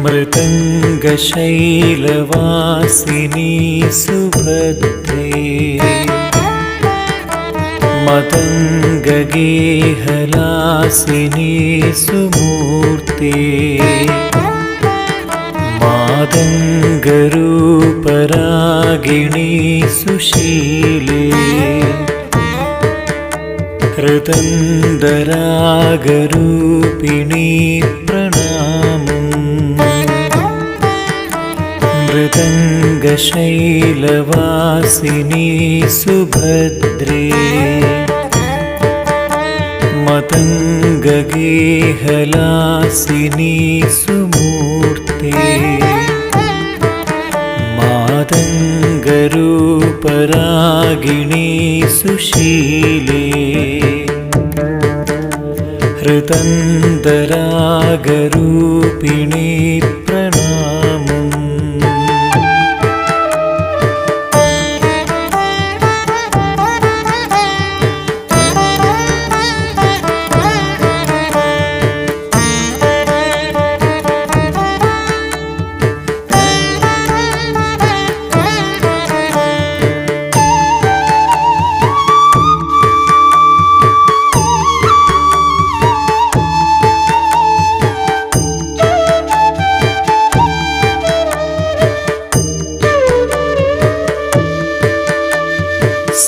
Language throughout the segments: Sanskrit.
मृतङ्गशैलवासिनी सुभद्रे। मतङ्गगेहलासिनी सुमूर्ते। मातङ्गरूपरागिणी सुशीले। हृदन्दरागरूपिणी मृदङ्गशैलवासिनी सुभद्रे। मतङ्गगेहलासिनी सुमूर्ते। मातङ्गरूपरागिणी सुशीले। हृदन्दरागरूपिणी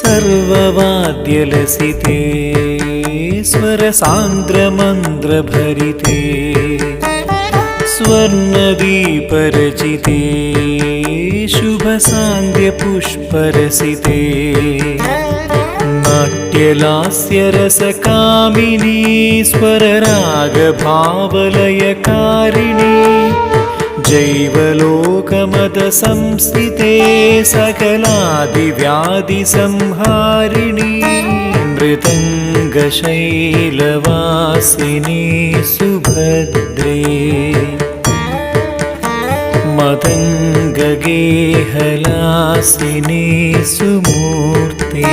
सर्ववाद्यलसिते स्वरसान्द्रमन्द्रभरिते स्वर्णदीपरचिते शुभसान्द्यपुष्परसिते नाट्यलास्यरसकामिनी स्वररागभावलयकारिणी जैवलोकमदसंस्थिते सकलादिव्याधिसंहारिणी मृदङ्गशैलवासिनी सुभद्रे। मतङ्गगेहलासिनी सुमूर्ते